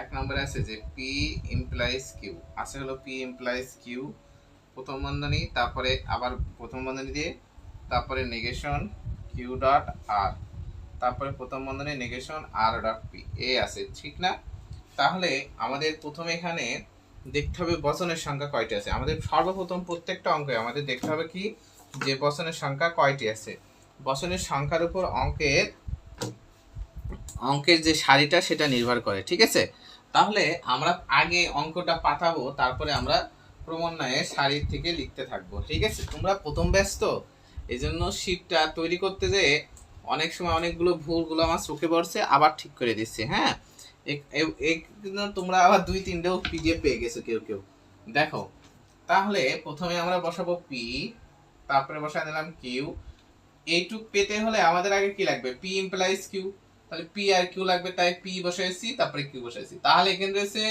এক নম্বরে আছে যে পি ইমপ্লাইজ কিউ আছে হলো পি ইমপ্লাইজ কিউ প্রথম বন্ধনী, তারপরে আবার প্রথম বন্ধনী দিয়ে, তারপরে নেগেশন কিউ ডট আর তারপরে প্রথম বন্ধনী নেগেশন আর ডট পি এ আছে, ঠিক না? তাহলে আমাদের প্রথম এখানে দেখতে হবে বচনের সংখ্যা কয়টি আছে। আমাদের সর্বপ্রথম প্রত্যেকটা অঙ্কে আমাদের দেখতে হবে কি? যে বচনের সংখ্যা কয়টি আছে? বচনের সংখ্যার উপর অঙ্কের অঙ্কের যে সারিটা সেটা নির্ভর করে, ঠিক আছে? তাহলে আমরা আগে অঙ্কটা পাঠাবো, তারপরে আমরা ক্রমান্বয়ে সারির থেকে লিখতে থাকব, ঠিক আছে? তোমরা প্রথম ব্যস্ত এই জন্য শীটটা তৈরি করতে যে অনেক সময় অনেকগুলো ভুলগুলো আমার চোখে পড়ছে, আবার ঠিক করে দিচ্ছে হ্যাঁ? তোমরা আবার দুই, তিনটেও পিডিএফ পেয়ে গেছো কেউ কেউ। দেখো, তাহলে প্রথমে আমরা বসাবো পি তারপরে বসাই দিলাম কিউ এইটুক পেতে হলে আমাদের আগে কি লাগবে? পি ইমপ্লাইজ কিউ তাহলে পি আর কিউ লাগবে, তাই পি বসাইছি, তারপরে কিউ বসাইছি। তাহলে এখানে রয়েছে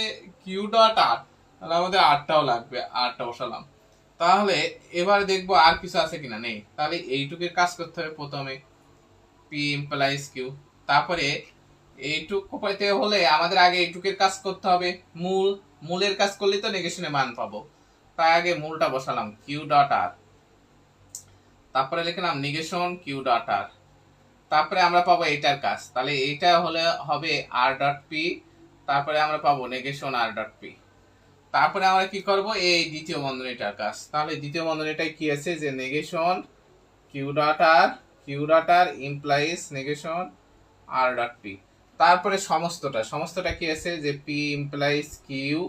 কিউ ডট আর তাহলে আমাদের আটটাও লাগবে আটটা বসালাম। তাহলে এবার দেখব আর কিছু আছে কিনা, নেই। তাহলে এইটুকের কাজ করতে হবে প্রথমে পি ইমপ্লাইজ কিউ তারপরে এইটুক পাইতে হলে আমাদের আগে এইটুকের কাজ করতে হবে, মূল। মূলের কাজ করলে তো নেগেশনে মান পাবো। তাই আগে মূলটা বসালাম কিউ ডট আর তারপরে লিখলাম নেগেশন কিউ ডট আর তারপরে আমরা পাবো এইটার কাজ। তাহলে এইটা হলে হবে আর ডট পি তারপরে আমরা পাবো নেগেশন আর ডট পি তারপরে আমরা কি করব? এই দ্বিতীয় বন্ধনীটার কাজ। তাহলে দ্বিতীয় বন্ধনীটাই কি আছে? যে negation Q dot R Q dot R implies negation R dot P তারপরে সমস্তটা সমস্তটা কি আছে? যে পি ইমপ্লাইজ কিউ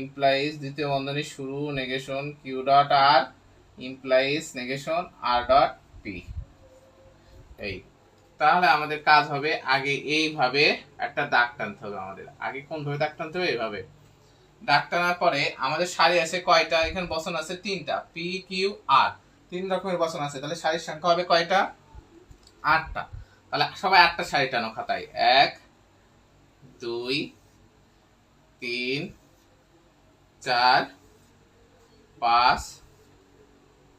ইমপ্লাইজ দ্বিতীয় বন্ধনী শুরু negation Q dot R implies negation R dot P এই। তাহলে আমাদের কাজ হবে আগে এইভাবে একটা দাগ টানতে হবে আমাদের। আগে কোন ভাবে দাগ টানতে হবে? এইভাবে। দাগ টানার পরে আমাদের সারি আছে কয়টা? এখানে বসন আছে তিনটা। পি কিউ আর তিন রকমের বসন আছে। তাহলে সারির সংখ্যা হবে কয়টা? আটটা। তাহলে সবাই আটটা সারি টানো খাতায়। এক, দুই, তিন, চার, পাঁচ,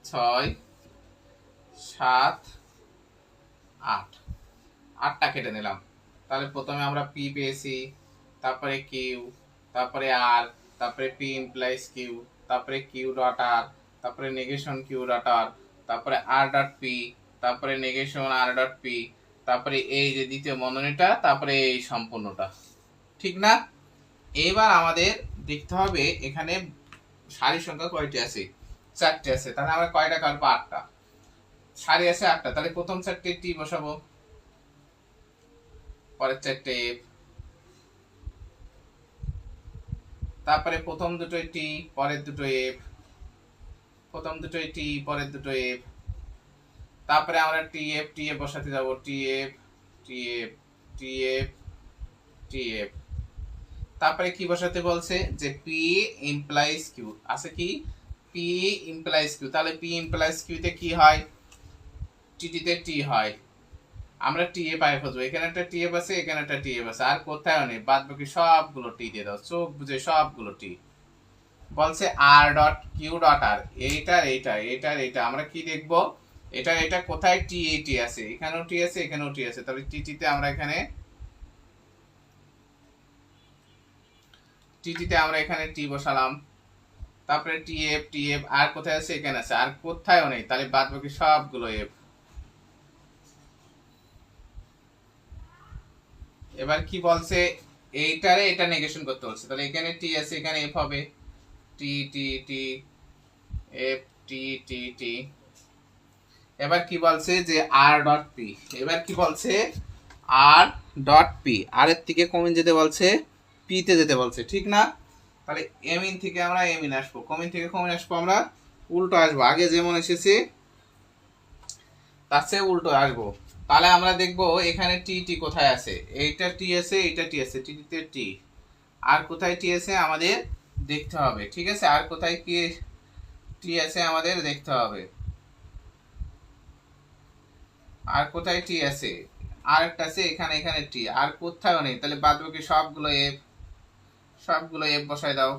ছয়, সাত, আট। আটটা কেটে নিলাম। তাহলে প্রথমে আমরা পি পেয়েছি, তারপরে কিউ তারপরে আর তারপরে পি ইমপ্লাইজ কিউ তারপরে কিউ ডট আর তারপরে নেগেশন কিউ ডট আর তারপরে আর ডট পি তারপরে নেগেশন আর ডট পি তারপরে এই যে দ্বিতীয় বন্ধনীটা, তারপরে এই সম্পূর্ণটা। ঠিক না? এবার আমাদের দেখতে হবে এখানে সারির সংখ্যা কয়টি আছে? চারটে আছে। তাহলে আমরা কয়টা কাটবো? আটটা। সারি আছে আটটা। তাহলে প্রথম চারটে টি বসাবো? পরের চারটে এফ। তারপরে প্রথম দুটোই টি পরের দুটো এফ। প্রথম দুটোই টি পরের দুটো এফ। তারপরে আমরা টি এফ টি এফ বসাতে যাব। T F T F T F T F. তারপরে কি বসাতে বলছে? যে পি ইমপ্লাইজ কিউ আছে কি? পি ইমপ্লাইজ কিউ তাহলে পি ইমপ্লাইজ কিউতে কি হয়? টিটিতে টি হয়। আমরা টি এ পায়ে খুঁজবো, এখানে একটা টি এফ আছে এখানে একটা টি এফ আছে আর কোথাও নেই বাদ বাকি সবগুলো টি দিয়ে দাও, চোখ বুঝে সবগুলো টি বলছে R dot Q dot R এইটার এইটা এইটার এইটা, আমরা কি দেখব? এটার এটা, কোথায় টি এ টি আছে? এখানেও টি আছে, এখানেও টি আছে তবে টি টিতে আমরা এখানে টিটিতে আমরা এখানে টি বসালাম। তারপরে টি এফ টি এফ আর কোথায় আছে? এখানে আছে, আর কোথায়ও নেই, তাহলে বাদ বাকি সবগুলো এফ এবার কি বলছে? এইটারে এটা নেগেশন করতে বলছে। তাহলে এখানে টি আছে, এখানে এফ হবে। টি টি টি এফ টি টি টি এবার কি বলছে যে আর ডট পি এবার কি বলছে? আর ডট পি আর এর থেকে কমিন যেতে বলছে পি তে যেতে বলছে, ঠিক না? তাহলে এমিন থেকে আমরা এমিন আসব। কমিন থেকে কমিন আসব আমরা, উল্টো আসব। আগে যেমন এসেছি, তার চেয়ে উল্টো আসব। তাহলে আমরা দেখব এখানে টি টি কোথায় আছে? এইটা টি আছে, এইটা টি আছে টি তে টি আর কোথায় টি আছে আমাদের দেখতে হবে, ঠিক আছে? আর কোথায় কি টি আছে আমাদের দেখতে হবে। আর কোথায় টি আছে? আর একটা আছে, এখানে এখানে টি আর কোথাও নেই, তাহলে বাদ বাকি সবগুলো এফ সবগুলো এফ বসায় দাও।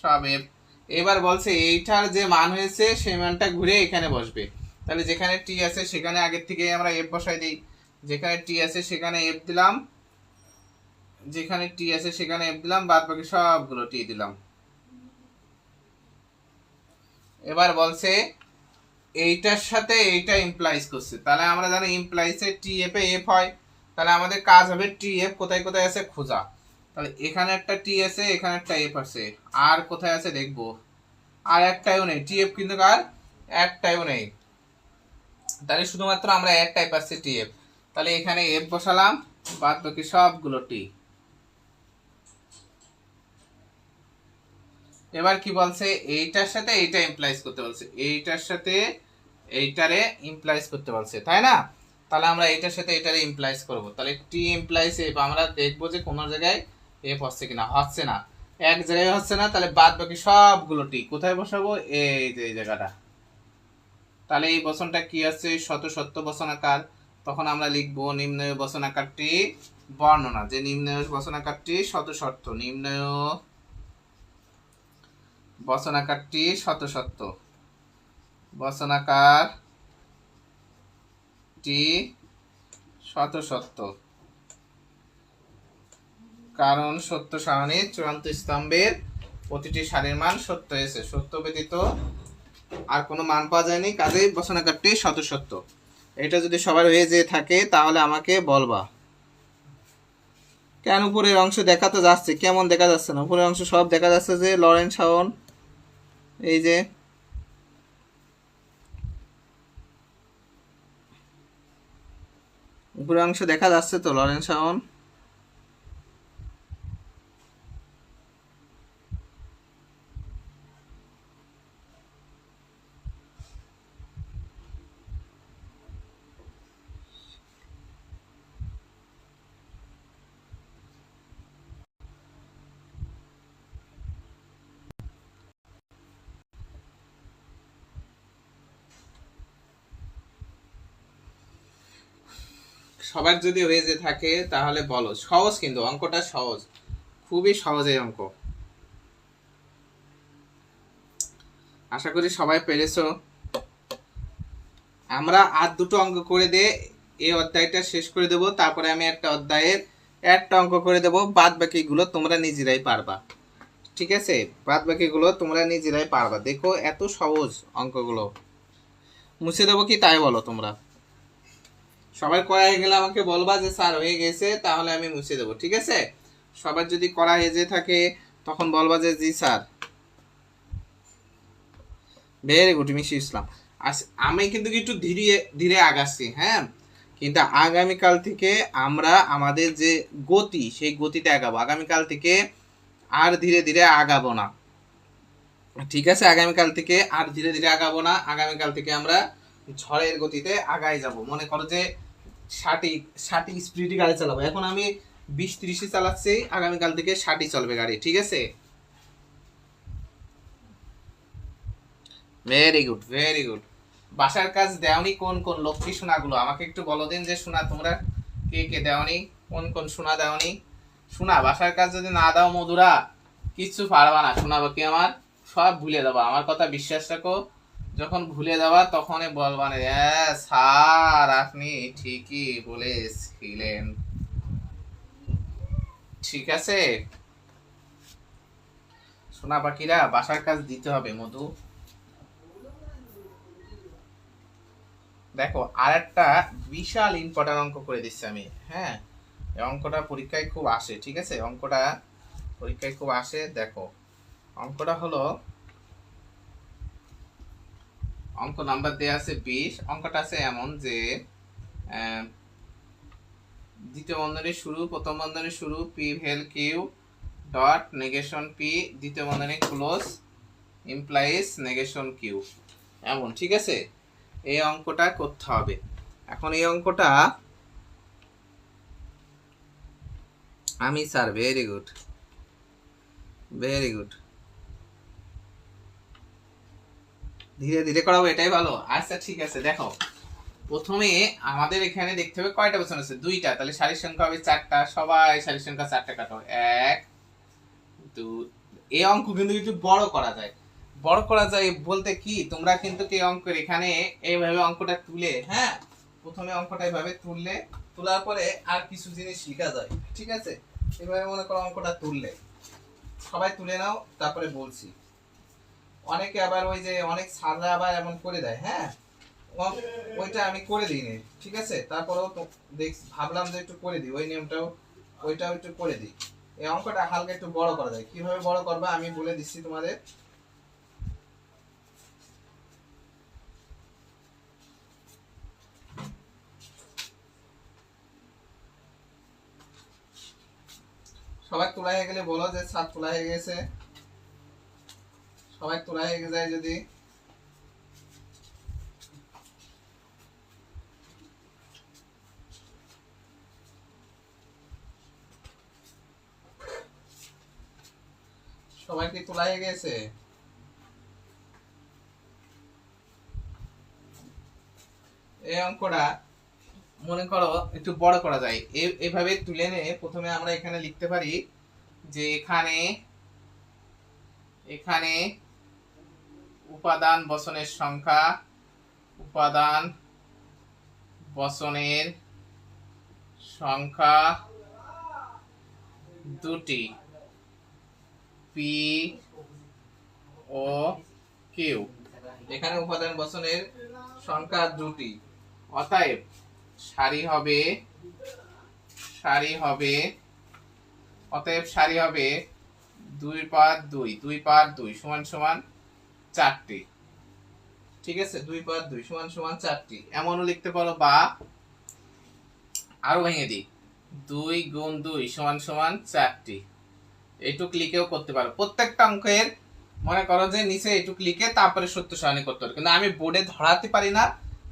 সব এফ এবার বলছে এইটার যে মান হয়েছে, সেই মানটা ঘুরে এখানে বসবে। তাহলে যেখানে টি আছে সেখানে আগের থেকে আমরা এফ বসাই দিই। যেখানে টি আছে সেখানে এফ দিলাম। যেখানে টি আছে সেখানে এফ দিলাম, বাদ বাকি সবগুলো টি দিলাম। এবার বলছে, এইটার সাথে এইটা ইমপ্লাইজ করছে। তাহলে আমরা জানি ইমপ্লাইসে টি এফ এ এফ হয়। তাহলে আমাদের কাজ হবে টি এফ কোথায় কোথায় আছে খোঁজা। তাহলে এখানে একটা টি আছে, এখানে একটা এফ আছে। আর কোথায় আছে দেখব। আর একটাইও নেই। টি এফ কিন্তু আর একটাইও নেই। তাহলে শুধুমাত্র আমরা একটাই পাচ্ছি টি এফ তাহলে এখানে এফ বসালাম, বাদ বাকি সবগুলো টি এবার কি বলছে? এইটার সাথে এইটা ইমপ্লাইজ করতে বলছে। এইটার সাথে এইটারে ইমপ্লাইজ করতে বলছে, তাই না? তাহলে আমরা এইটার সাথে এটারে ইমপ্লাইজ করব। তাহলে টি ইমপ্লাইজ এফ আমরা দেখব যে কোন জায়গায় এফ হচ্ছে কিনা, হচ্ছে না। এক জায়গায় হচ্ছে না, তাহলে বাদ বাকি সবগুলো টি কোথায় বসাবো? এই যে, এই জায়গাটা। তাহলে এই বসনটা কি আছে? শত সত্য বসনাকার তখন আমরা লিখব নিম্নয় বসনাকারটি বর্ণনা। যে নিম্নয় বসনাকারটি শত শর্ত নিম্নয় বসনাকারটি শত সত্য বসনাকার টি শত। সত্য কারণ সত্য সারণীর চূড়ান্ত স্তম্ভের প্রতিটি সারির মান সত্য হয়েছে। সত্য ব্যতীত আর কোনো মান পাওয়া যায়নি, কাজেই বসনাকারটি সত্য এটা যদি সবার হয়ে যেয়ে থাকে, তাহলে আমাকে বলবা। কেন উপরের অংশ দেখা তো যাচ্ছে, কেমন দেখা যাচ্ছে না? উপরের অংশ সব দেখা যাচ্ছে যে, লরেন শাওন, এই যে। উপরের অংশ দেখা যাচ্ছে তো লরেন্স শাওন। সবার যদি হয়ে যে থাকে, তাহলে বলো। সহজ কিন্তু, অঙ্কটা সহজ। খুবই সহজ এই অঙ্ক। আশা করি সবাই পেরেছ। আমরা আর দুটো অঙ্ক করে দিয়ে এই অধ্যায়টা শেষ করে দেব। তারপরে আমি একটা অধ্যায়ের একটা অঙ্ক করে দেব। বাদ বাকিগুলো তোমরা নিজেরাই পারবা। ঠিক আছে? বাদ বাকিগুলো তোমরা নিজেরাই পারবা। দেখো, এত সহজ অঙ্কগুলো। মুছে দেবো কি? তাই বলো তোমরা। সবাই করা হয়ে গেলে আমাকে বলবা যে, স্যার, হয়ে গেছে, তাহলে আমি মুছে দেবো, ঠিক আছে? সবার যদি করা হয়ে যে থাকে, তখন বলবা যে, জি, স্যার. ভেরি গুড মিশি ইসলাম। আমি কিন্তু একটু ধীরে ধীরে আগাচ্ছি হ্যাঁ? কিন্তু আগামীকাল থেকে আমরা আমাদের যে গতি, সেই গতিতে আগাবো। আগামীকাল থেকে আর ধীরে ধীরে আগাবো না। ঠিক আছে? আগামীকাল থেকে আর ধীরে ধীরে আগাবো না। আগামীকাল থেকে আমরা ঝড়ের গতিতে আগাই যাব। মনে করো যে ষাটই ষাটই স্পিডে গাড়ি চালাবো। এখন আমি বিশ ত্রিশে চালাচ্ছি, আগামীকাল থেকে ষাটই চলবে গাড়ি, ঠিক আছে? ভেরি গুড ভেরি গুড বাসার কাজ দেওনি কোন কোন লক্ষ্মী সোনাগুলো? আমাকে একটু বলো দিন যে সোনা তোমরা, কে কে দেওনি, কোন কোন সোনা দেওনি? সোনা, বাসার কাজ যদি না দাও মধুরা, কিচ্ছু পারবা না, সোনা বাকি আমার, সব ভুলে দেবো আমার কথা বিশ্বাস রাখো যখন ভুলে যাবা তখনই বলবা "হ্যাঁ, স্যার আপনি ঠিকই বলেছিলেন। ঠিক আছে? সোনা পাখিরা বাসার কাজ দিতে হবে মধু। দেখো আর একটা বিশাল ইম্পর্টেন্ট অঙ্ক করে দিচ্ছি আমি হ্যাঁ? অঙ্কটা পরীক্ষায় খুব আসে ঠিক আছে? অঙ্কটা পরীক্ষায় খুব আসে দেখো। অঙ্কটা হলো অঙ্ক নাম্বার দেয়া আছে বিশ। অঙ্কটা আছে এমন যে দ্বিতীয় বন্ধনীর শুরু, প্রথম বন্ধনীর শুরু P vel Q dot negation P দ্বিতীয় বন্ধনী ক্লোজ ইমপ্লাইজ নেগেশন কিউ এমন, ঠিক আছে? এই অঙ্কটা করতে হবে। এখন এই অঙ্কটা আমি, sir very good very good ধীরে ধীরে করাবো এটাই ভালো। আচ্ছা ঠিক আছে, দেখো। প্রথমে আমাদের এখানে দেখতে হবে কয়টা বছর আছে? দুইটা, তাহলে সারির সংখ্যা হবে চারটা। সবাই সারির সংখ্যা চারটা কাটো। এক, দু এই অঙ্ক কিন্তু একটু বড় করা যায়। বড় করা যায় বলতে কি, তোমরা কিন্তু কি অঙ্কের এখানে এইভাবে অঙ্কটা তুলে হ্যাঁ? প্রথমে অঙ্কটা এইভাবে তুললে, তোলার পরে আর কিছু জিনিস শেখা যায়, ঠিক আছে? এভাবে মনে করো অঙ্কটা তুললে। সবাই তুলে নাও, তারপরে বলছি। অনেকে আবার ওই যে অনেক সাররা আবার এমন করে দেয় হ্যাঁ? ওইটা আমি করে দিইনি, ঠিক আছে? তারপরেও দেখ, ভাবলাম যে একটু করে দিই, ওই নিয়মটাও, ওইটাও একটু করে দিই। এই অঙ্কটা হালকা একটু বড় করা যায়। কীভাবে বড় করবা আমি বলে দিচ্ছি তোমাদের। সবাই তোলা হয়ে গেলে বলো যে সাত তোলা হয়ে গেছে। সবাই তোলা হয়ে যায় যদি। সবাই কি তোলা হয়ে গেছে এই অঙ্কটা মনে করো একটু বড় করা যায়। এভাবে তুলে নে প্রথমে আমরা এখানে লিখতে পারি যে এখানে এখানে উপাদান বসনের সংখ্যা উপাদান বসনের সংখ্যা দুটি পি ও কিউ। এখানে উপাদান বসনের সংখ্যা দুটি। অতএব সারি হবে সারি হবে অতএব সারি হবে দুই পার দুই দুই পার দুই সমান সমান চারটি। ঠিক আছে? দুই পার দুই সমান সমান চারটি। এমনও লিখতে পারো বা আরও ভেঙে দিই। দুই গুণ দুই সমান সমান চারটি। এইটুক লিখেও করতে পারো। প্রত্যেকটা অঙ্কের মনে করো যে নিচে এইটুক লিখে তারপরে সত্য সারণী করতে পারো কিন্তু আমি বোর্ডে ধরাতে পারি না,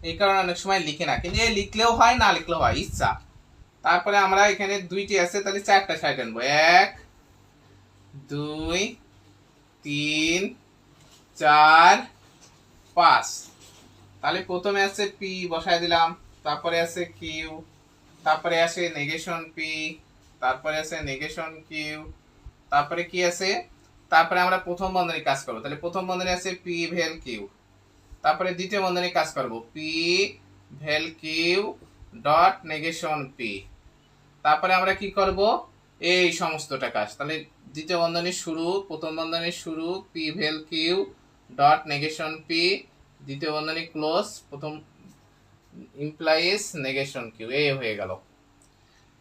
এই কারণে অনেক সময় লিখে না। কিন্তু এই লিখলেও হয়, না লিখলেও হয়, ইচ্ছা। তারপরে আমরা এখানে দুইটি আছে, তাহলে চারটা সাইড আনব। এক, দুই, তিন চার, পাঁচ। তাহলে প্রথমে আছে পি বসায় দিলাম। তারপরে আছে কিউ তারপরে আছে নেগেশন পি তারপরে আছে নেগেশন কিউ তারপরে কি আছে? তারপরে আমরা প্রথম বন্ধনী কাজ করব। তাহলে প্রথম বন্ধনী আছে পি ভেল কিউ তারপরে দ্বিতীয় বন্ধনী কাজ করব। P vel Q dot negation P তারপরে আমরা কি করব? এই সমস্তটা কাজ। তাহলে দ্বিতীয় বন্ধনীর শুরু, প্রথম বন্ধনীর শুরু P vel Q dot negation P দ্বিতীয় বন্ধনী ক্লোজ প্রথম ইমপ্লাইজ নেগেশন কিউ এই হয়ে গেল।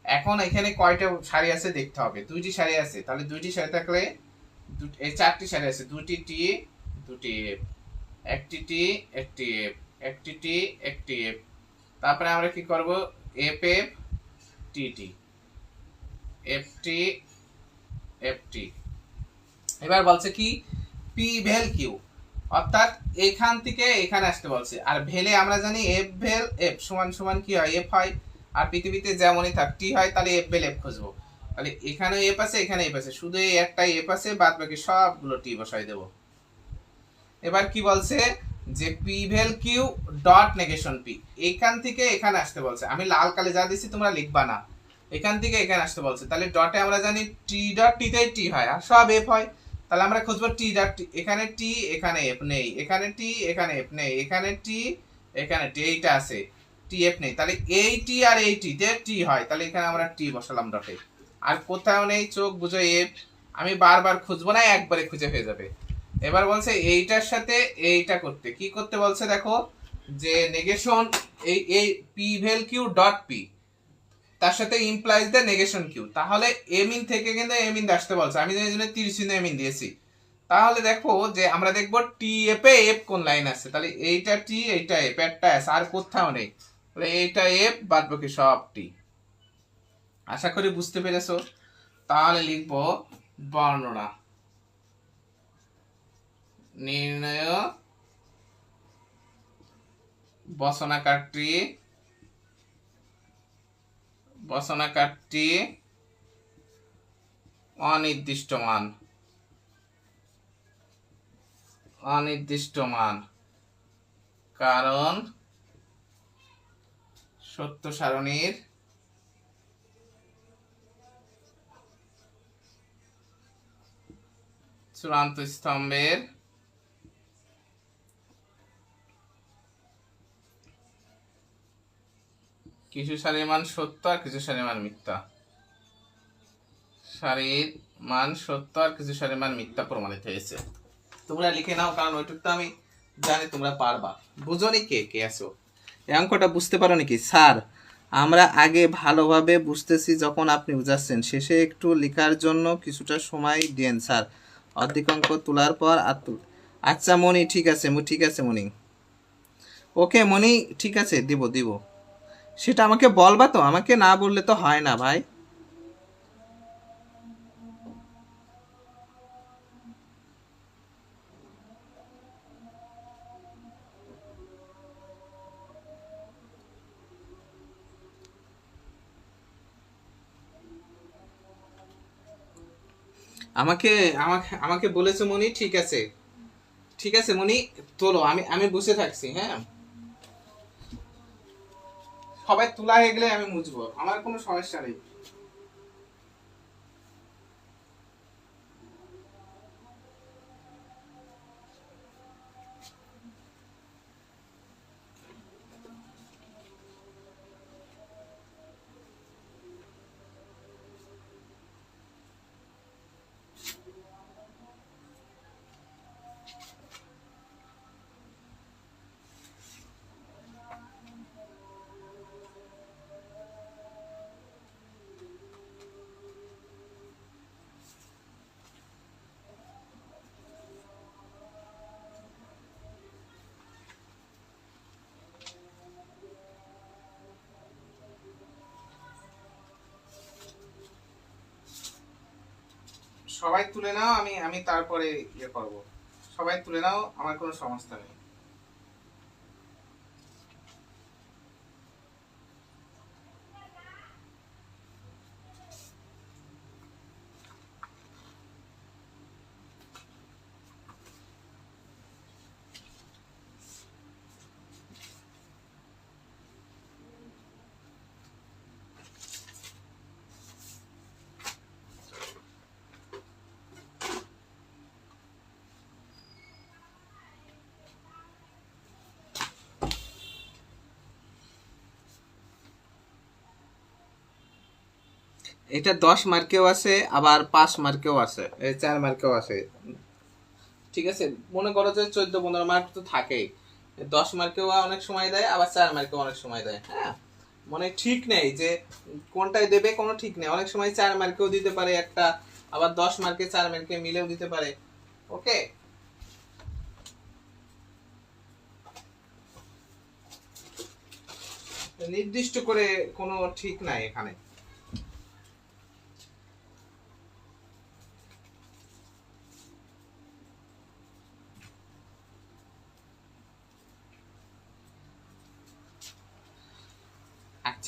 এখন এখানে কয়টা সারি আছে দেখতে হবে। দুইটি সারি আছে, তাহলে দুইটি সারি থাকলে এই চারটি সারি আছে দুটি টি দুটি এফ একটি টি একটি এফ একটি টি একটি এফ তারপরে আমরা কি করব? F F T T F T F T এবার বলছে কি? পি ভেল কিউ অর্থাৎ এখান থেকে এখানে আসতে বলছে। আর ভেলে আমরা জানি এফ ভেল এফ সমান সমান কি হয়? এফ হয়। আর পৃথিবীতে যেমনই থাক টি হয়, তাহলে এফ ভেল এফ খুঁজবো। তাহলে এখানে এফ আছে এখানে এফ আছে। শুধু এই একটাই এফ আছে, বাদ বাকি সবগুলো টি বসাই দেবো। এবার কি বলছে? যে P vel Q dot negation P এখান থেকে এখানে আসতে বলছে। আমি লাল কালে যা দিছি, তোমরা লিখবা না। এখান থেকে এখানে আসতে বলছে। তাহলে ডটে আমরা জানি টি ডট টিতে টি হয়, আর সব এফ হয়। তাহলে আমরা খুঁজবো টি ডট টি এখানে টি এখানে এফ নেই, এখানে টি এখানে এফ নেই, এখানে টি এখানে টি এইটা আছে টি এফ নেই। তাহলে এই টি আর এই টি তে টি হয়, তাহলে এখানে আমরা টি বসালাম ডটে আর কোথাও নেই, চোখ বুঝো এফ আমি বারবার খুঁজবো না, একবারে খুঁজে হয়ে যাবে। এবার বলছে এইটার সাথে এইটা করতে। কি করতে বলছে দেখো? যে নেগেশন এই এই P vel Q dot P তার সাথে ইমপ্লাইজ দ্য নেগেশন কিউ তাহলে এমিন থেকে কিন্তু এম এমিন আসতে বলছে। আমি এই জন্য তিরিশ চিহ্ন এমিন দিয়েছি। তাহলে দেখো যে আমরা দেখব টি এফ এফ কোন লাইন আছে। তাহলে এইটা টি এইটা এফ একটা আছে আর কোথাও নেই। তাহলে এইটা এফ বাদ বাকি সব টি আশা করি বুঝতে পেরেছ? তাহলে লিখব বর্ণনা। নির্ণয় বসনাকারটি বসনাকারটি অনির্দিষ্ট মান অনির্দিষ্ট মান কারণ সত্য সারণীর চূড়ান্ত স্তম্ভের কিছু সারির মান সত্য আর কিছু সারির মান মিথ্যা। শাড়ির মান সত্য আর কিছু শাড়ির মান মিথ্যা প্রমাণিত হয়েছে। তোমরা লিখে নাও, কারণ ওইটুকু তো আমি জানি, তোমরা পারবা। বুঝোনি কে কে আছো? এই অঙ্কটা বুঝতে পারো নাকি স্যার, আমরা আগে ভালোভাবে বুঝতেছি যখন আপনি বুঝাচ্ছেন। শেষে একটু লেখার জন্য কিছুটা সময় দেন স্যার। অর্ধেক অঙ্ক তোলার পর আর আচ্ছা মনি ঠিক আছে ঠিক আছে মনি ওকে মনি ঠিক আছে, দিব দিব। সেটা আমাকে বলবা তো, আমাকে না বললে তো হয় না ভাই। আমাকে আমাকে আমাকে বলেছে মনি, ঠিক আছে। ঠিক আছে মনি, তোলো, আমি আমি বসে থাকছি হ্যাঁ? সবাই তোলা হয়ে গেলে আমি মুছবো আমার কোনো সমস্যা নেই। সবাই তুলে নাও, আমি আমি তারপরে ইয়ে করব। সবাই তুলে নাও, আমার কোনো সমস্যা নেই। এটা দশ মার্কেও আছে, আবার পাঁচ মার্কেও আছে চার মার্কেও আছে। ঠিক আছে? মনে করো যে চোদ্দ, পনেরো মার্ক তো থাকেই। দশ মার্কেও অনেক সময় দেয়, আবার চার মার্কেও অনেক সময় দেয় হ্যাঁ? মানে ঠিক নেই যে কোনটায় দেবে, কোনো ঠিক নেই। অনেক সময় চার মার্কেও দিতে পারে একটা, আবার দশ মার্কে চার মার্কে মিলেও দিতে পারে। ওকে? নির্দিষ্ট করে কোনো ঠিক নাই এখানে।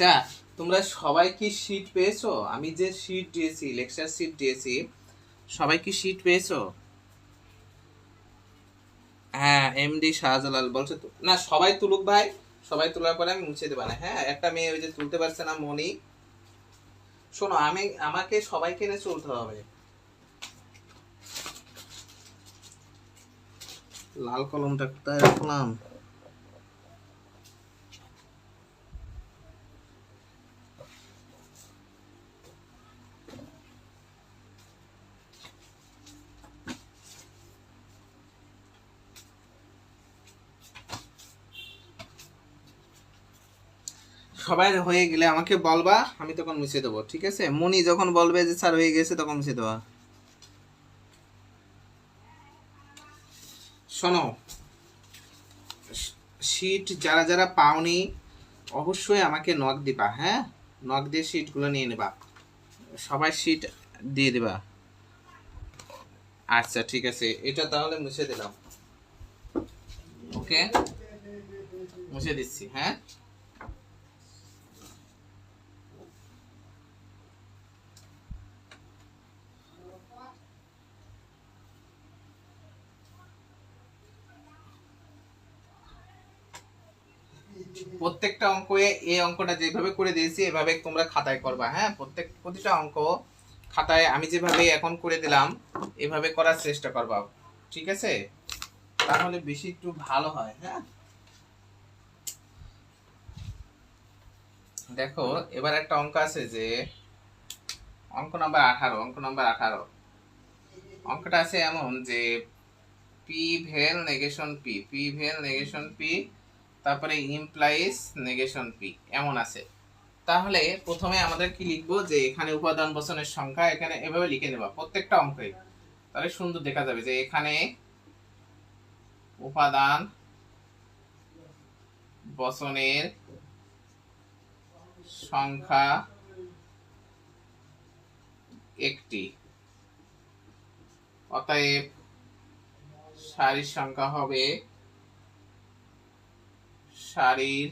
আচ্ছা তোমরা সবাই কি শীট পেয়েছ? আমি যে শীট দিয়েছি লেকচার শীট দিয়েছি, সবাই কি শীট পেয়েছ? হ্যাঁ এমডি শাহজালাল বলছে তো না, সবাই তুলুক ভাই, সবাই তোলার পরে আমি মুছে দেবো না। হ্যাঁ একটা মেয়ে ওই যে তুলতে পারছে না মনি শোনো, আমি, আমাকে সবাইকে নিয়ে চলতে হবে। লাল কলমটা কোথায় রাখলাম? সবাই হয়ে গেলে আমাকে বলবা, আমি তখন মুছে দেবো, ঠিক আছে? মনি যখন বলবে যে, স্যার হয়ে গেছে, তখন মুছে দেওয়া। শোনো সিট যারা যারা পাওনি, অবশ্যই আমাকে নক দিবা হ্যাঁ? নক দিয়ে শীটগুলো নিয়ে নেবা। সবাই সিট দিয়ে দেবা। আচ্ছা ঠিক আছে, এটা তাহলে মুছে দিলাম। ওকে? মুছে দিচ্ছি হ্যাঁ? প্রত্যেকটা অঙ্ক এই অঙ্কটা যেভাবে করে দিয়েছি, এভাবে তোমরা খাতায় করবা হ্যাঁ? প্রত্যেক, প্রতিটা অঙ্ক খাতায় আমি যেভাবে এখন করে দিলাম, এভাবে করার চেষ্টা করবা, ঠিক আছে? তাহলে বেশি একটু ভালো হয় হ্যাঁ? দেখো, এবার একটা অঙ্ক আছে যে, অঙ্ক নাম্বার আঠারো, অঙ্ক নাম্বার আঠারো। অঙ্কটা আছে এমন যে P vel negation P P vel negation P তারপরে ইমপ্লাইজ নেগেশন পি এমন আছে। তাহলে প্রথমে আমাদের কি লিখব? যে এখানে উপাদান বচনের সংখ্যা, এখানে এভাবে লিখে নেবা, প্রত্যেকটা অঙ্কে। তাহলে সুন্দর দেখা যাবে যে এখানে উপাদান বচনের সংখ্যা একটি। অতএব সারির সংখ্যা হবে সারির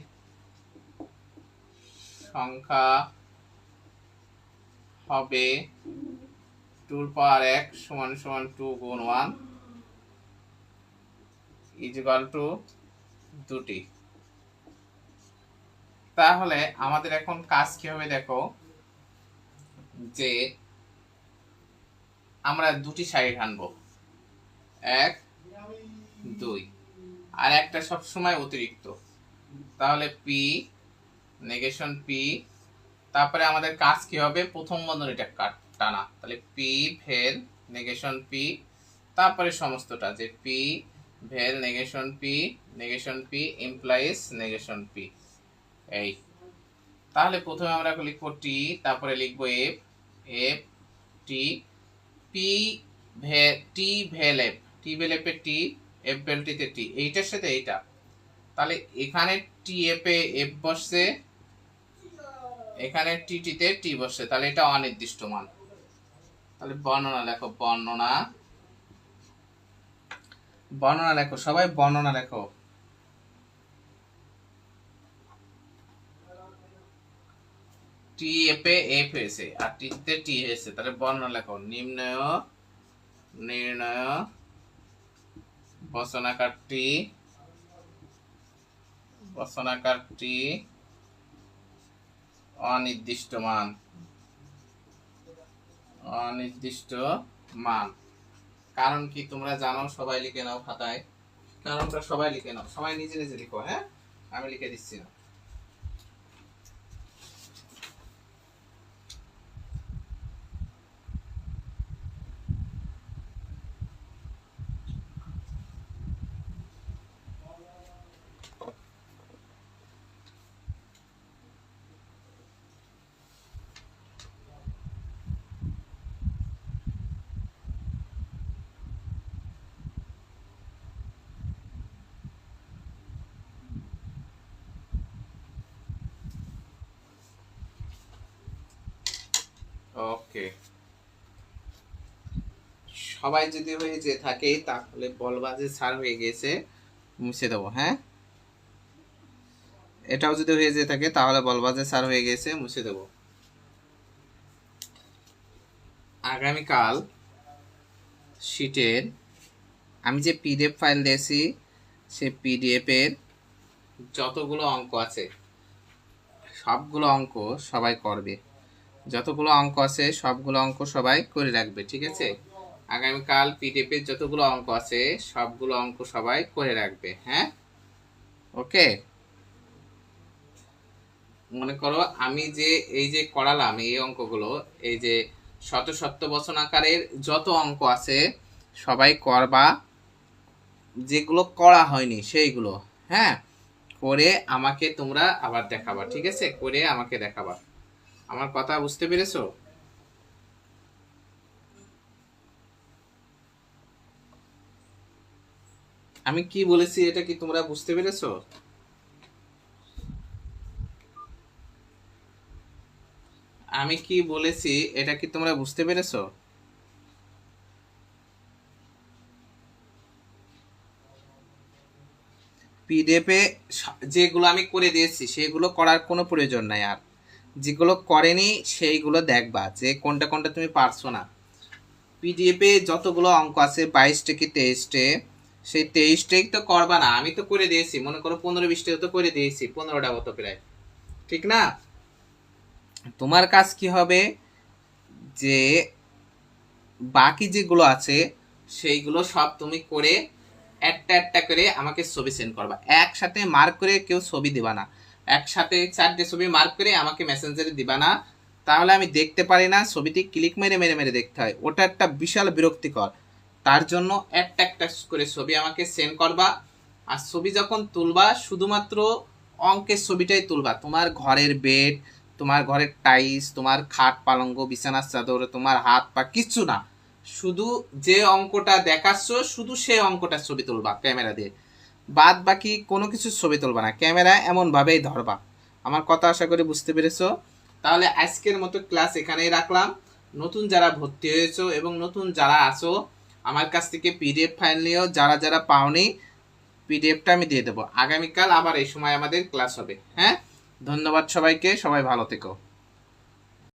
সংখ্যা হবে টুর পাওয়ার এক সমান সমান টু গুণ ওয়ান ইজিকাল টু দুটি। তাহলে আমাদের এখন কাজ কি হবে দেখো, যে আমরা দুটি সাইড আনব। এক, দুই। আর একটা সব সময় অতিরিক্ত। তাহলে পি নেগেশন পি তারপরে আমাদের কাজ কি হবে? প্রথম বন্ধনীটা কাট, টানা। তাহলে পি ভেল নেগেশন পি তারপরে সমস্তটা যে পি ভেল negation P negation P implies negation P এই। তাহলে প্রথমে আমরা লিখব টি তারপরে লিখব F F T P vel T vel F T vel এফে টি এফ ভেল ভেলটিতে টি এইটার সাথে এইটা। তাহলে এখানে টি এফ বসছে। এখানে টি টিতে টি বসছে। তাহলে এটা অনির্দিষ্ট মান। তাহলে বর্ণনা লেখো, বর্ণনা। বর্ণনা লেখো, সবাই বর্ণনা লেখো। টি এফ এফ হয়েছে, আর টিতে টি হয়েছে। তাহলে বর্ণনা লেখো নিম্নয় নির্ণয়, বচনাকার টি। বচনাকার টি অনির্দিষ্ট মান অনির্দিষ্ট মান কারণ কি তোমরা জানো, সবাই লিখে নাও খাতায়? কারণটা সবাই লিখে নাও। সবাই নিজে নিজে লিখো হ্যাঁ? আমি লিখে দিচ্ছি না। ওকে সবাই যদি হয়ে যে থাকে, তাহলে বলবা যে সার হয়ে গেছে। মুছে দেবো হ্যাঁ? এটাও যদি হয়ে যে থাকে, তাহলে বলবা যে সার হয়ে গেছে, মুছে দেবো। আগামীকাল শিটের আমি যে পিডিএফ ফাইল দিয়েছি সে পিডিএফের যতগুলো অঙ্ক আছে, সবগুলো অঙ্ক সবাই করবে। যতগুলো অঙ্ক আছে, সবগুলো অঙ্ক সবাই করে রাখবে, ঠিক আছে? আগামীকাল পিডিএফ এর যতগুলো অঙ্ক আছে, সবগুলো অঙ্ক সবাই করে রাখবে হ্যাঁ? ওকে? মনে করো আমি যে, এই যে করালাম এই অঙ্কগুলো, এই যে শত সত্য বচন আকারের যত অঙ্ক আছে, সবাই করবা যেগুলো করা হয়নি সেইগুলো হ্যাঁ? করে আমাকে তোমরা আবার দেখাবা, ঠিক আছে? করে আমাকে দেখাবা। আমার কথা বুঝতে পেরেছ? আমি কি বলেছি এটা কি তোমরা বুঝতে পেরেছ? আমি কি বলেছি এটা কি তোমরা বুঝতে পেরেছ? পিডিএফে যেগুলো আমি করে দিয়েছি, সেগুলো করার কোনো প্রয়োজন নাই আর। যেগুলো করেনি, সেইগুলো দেখবা যে কোনটা কোনটা তুমি পারছ না। পিডিএফে যতগুলো অঙ্ক আছে, বাইশটা কি তেইশটে? সেই তেইশটাই তো করবা না। আমি তো করে দিয়েছি, মনে করো পনেরো বিশটা তো করে দিয়েছি, পনেরোটা মতো প্রায়। ঠিক না? তোমার কাজ কি হবে? যে বাকি যেগুলো আছে, সেইগুলো সব তুমি করে একটা একটা করে আমাকে ছবি সেন্ড করবা। একসাথে মার্ক করে কেউ ছবি দিবা না। একসাথে চারটে ছবি মার্ক করে আমাকে মেসেঞ্জারে দিবা না। তাহলে আমি দেখতে পারি না, ছবিটি ক্লিক মেরে মেরে মেরে দেখতে হয়। ওটা একটা বিশাল বিরক্তিকর। তার জন্য একটা একটা করে ছবি আমাকে সেন্ড করবা। আর ছবি যখন তুলবা, শুধুমাত্র অঙ্কের ছবিটাই তুলবা। তোমার ঘরের বেড তোমার ঘরের টাইলস তোমার খাট পালঙ্গ, বিছানার চাদর, তোমার হাত পা, কিচ্ছু না। শুধু যে অঙ্কটা দেখাচ্ছ, শুধু সেই অঙ্কটার ছবি তুলবা, ক্যামেরা দিয়ে। বাদ বাকি কোনো কিছু ছবি তুলবা না। ক্যামেরা এমনভাবেই ধরবা। আমার কথা আশা করি বুঝতে পেরেছ। তাহলে আজকের মতো ক্লাস এখানেই রাখলাম। নতুন যারা ভর্তি হয়েছো এবং নতুন যারা আছো, আমার কাছ থেকে পিডিএফ ফাইল নিয়েও যারা যারা পাওনি, পিডিএফটা আমি দিয়ে দেবো। আগামীকাল আবার এই সময় আমাদের ক্লাস হবে। হ্যাঁ? ধন্যবাদ সবাইকে। সবাই ভালো থেকো।